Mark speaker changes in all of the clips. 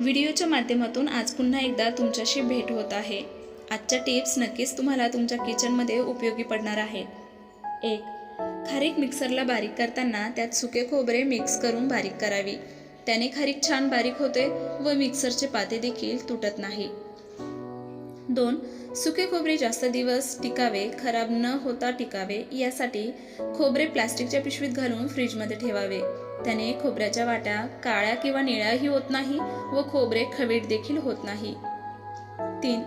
Speaker 1: व्हिडिओच्या माध्यमातून आज पुन्हा एकदा तुमच्याशी भेट होत आहे. आजच्या टिप्स नक्कीच तुम्हाला तुमच्या किचनमध्ये उपयोगी पडणार आहेत. एक खारीक मिक्सरला बारीक करताना त्यात सुके खोबरे मिक्स करून बारीक करावी. त्याने खारीक छान बारीक होते व मिक्सरचे पाते देखील तुटत नाही. दोन सुके खोबरे जास्त दिवस टिकावे खराब न होता टिकावे यासाठी खोबरे प्लास्टिकच्या पिशवीत घालून फ्रीजमध्ये ठेवावे. त्याने खोबऱ्याच्या वाट्या काळ्या किंवा निळ्याही होत नाही व खोबरे खवीट देखील होत नाही. तीन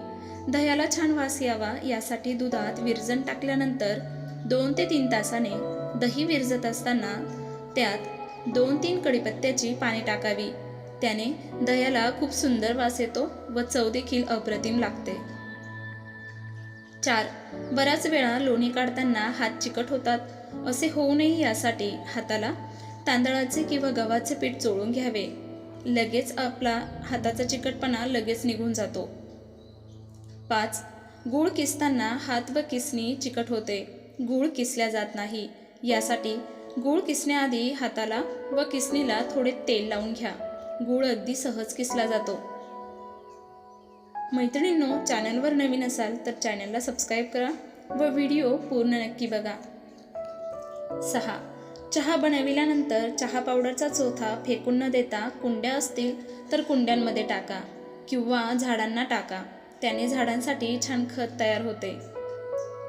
Speaker 1: दह्याला छान वास यावा यासाठी दुधात विरजण टाकल्यानंतर दोन ते तीन तासाने दही विरजत असताना त्यात दोन तीन कडीपत्त्याची पाने टाकावी. त्याने दह्याला खूप सुंदर वास येतो व चव देखील अप्रतिम लागते. चार बऱ्याच वेळा लोणी काढताना हात चिकट होतात. असे होऊ नये यासाठी हाताला तांदळाचे किंवा गव्हाचे पीठ चोळून घ्यावे. लगेच आपला हाताचा चिकटपणा लगेच निघून जातो. पाच. गूळ किसताना हात व किसणी चिकट होते. गूळ किसल्या जात नाही. यासाठी गूळ किसण्याआधी हाताला व किसणीला थोडे तेल लावून घ्या. गूळ अगदी सहज किसला जातो. मैत्रिणींनो चॅनलवर नवीन असाल तर चॅनलला सबस्क्राईब करा व व्हिडिओ पूर्ण नक्की बघा. सहा. चहा बनविल्यानंतर चहा पावडरचा चोथा फेकून न देता कुंड्या असतील तर कुंड्यांमध्ये टाका किंवा झाडांना टाका. त्याने झाडांसाठी छान खत तयार होते.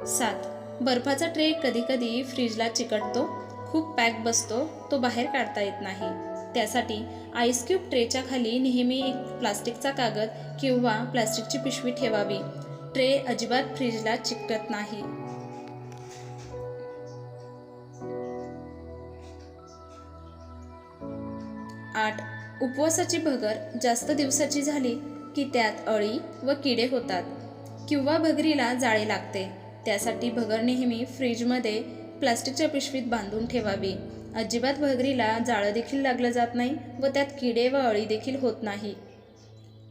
Speaker 1: सात. बर्फाचा ट्रे कधीकधी फ्रीजला चिकटतो खूप पॅक बसतो तो बाहेर काढता येत नाही. त्यासाठी आईस क्यूब ट्रेच्या खाली नेहमी एक प्लास्टिकचा कागद किंवा प्लास्टिकची पिशवी ठेवावी. ट्रे अजिबात फ्रीजला चिकटत नाही. आठ. उपवासाची भगर जास्त दिवसाची झाली की त्यात अळी व किडे होतात. किंवा भगरीला जाळे लागते. त्यासाठी भगर नेहमी फ्रीजमध्ये प्लास्टिकच्या पिशवीत बांधून ठेवावी. अजिबात भगरीला जाळं देखील लागलं जात नाही व त्यात किडे व अळी देखील होत नाही.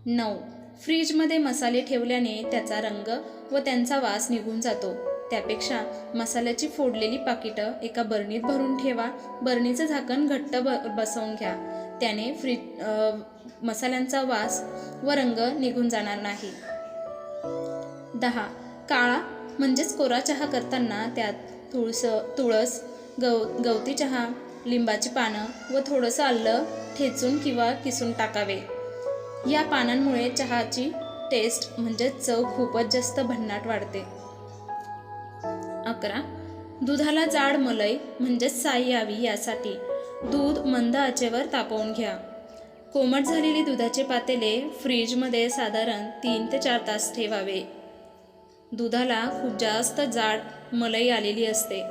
Speaker 1: नऊ. फ्रीजमध्ये मसाले ठेवल्याने त्याचा रंग व त्यांचा वास निघून जातो. त्यापेक्षा मसाल्याची फोडलेली पाकिटं एका बरणीत भरून ठेवा. बरणीचं झाकण घट्ट ब बसवून घ्या. त्याने फ्रीज मसाल्यांचा वास व रंग निघून जाणार नाही. दहा. काळा म्हणजेच कोरा चहा करताना त्यात तुळस तुळस गव गवती चहा लिंबाची पानं व थोडंसं आलं ठेचून किंवा किसून टाकावे. या पानांमुळे चहाची टेस्ट म्हणजेच चव खूपच जास्त भन्नाट वाढते. अकरा. दुधाला जाड मलई म्हणजेच साई यावी यासाठी दूध मंद आचेवर तापवून घ्या. कोमट झालेली दुधाचे पातेले फ्रीजमध्ये साधारण तीन ते चार तास ठेवावे. दुधाला खूप जास्त जाड मलई आलेली असते.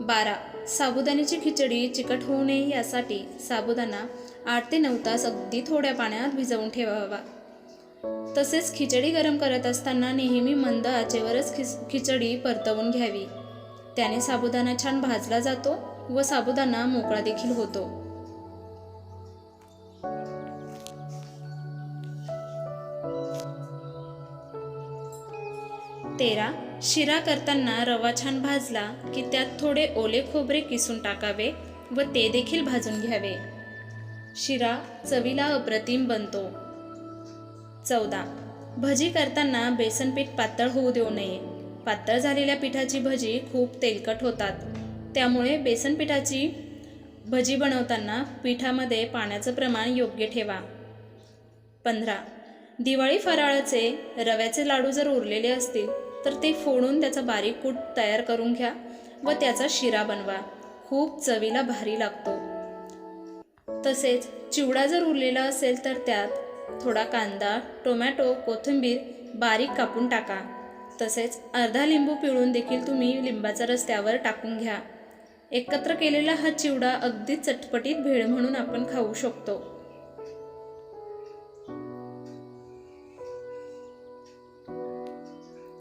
Speaker 1: बारा. साबुदाण्याची खिचडी चिकट होऊ नये यासाठी साबुदाणा आठ ते नऊ तास अगदी थोड्या पाण्यात भिजवून ठेवावा. तसेच खिचडी गरम करत असताना नेहमी मंद आचेवरच खिच खिचडी परतवून घ्यावी. त्याने साबुदाणा छान भाजला जातो. व साबुदाणा मोकळा देखील होतो. तेरा. शिरा करताना रवा छान भाजला की त्यात थोडे ओले खोबरे किसून टाकावे व ते देखील भाजून घ्यावे. शिरा चवीला अप्रतिम बनतो. चौदा. भजी करताना बेसन पीठ पातळ होऊ देऊ नये. पातळ झालेल्या पिठाची भजी खूप तेलकट होतात. त्यामुळे बेसन पिठाची भजी बनवताना पिठामध्ये पाण्याचं प्रमाण योग्य ठेवा. पंधरा. दिवाळी फराळाचे रव्याचे लाडू जर उरलेले असतील तर ते फोडून त्याचा बारीक कूट तयार करून घ्या व त्याचा शिरा बनवा. खूप चवीला भारी लागतो. तसेच चिवडा जर उरलेला असेल तर त्यात थोडा कांदा टोमॅटो कोथिंबीर बारीक कापून टाका. तसेच अर्धा लिंबू पिळून देखील तुम्ही लिंबाचा रस त्यावर टाकून घ्या. एकत्र केलेला हा चिवडा अगदी चटपटीत भेळ म्हणून आपण खाऊ शकतो.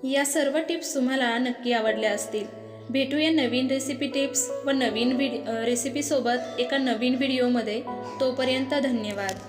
Speaker 1: या सर्व टिप्स तुम्हाला नक्की आवडल्या असतील. भेटूया नवीन रेसिपी टिप्स व नवीन व्हिडि रेसिपीसोबत एका नवीन व्हिडिओमध्ये तोपर्यंत धन्यवाद.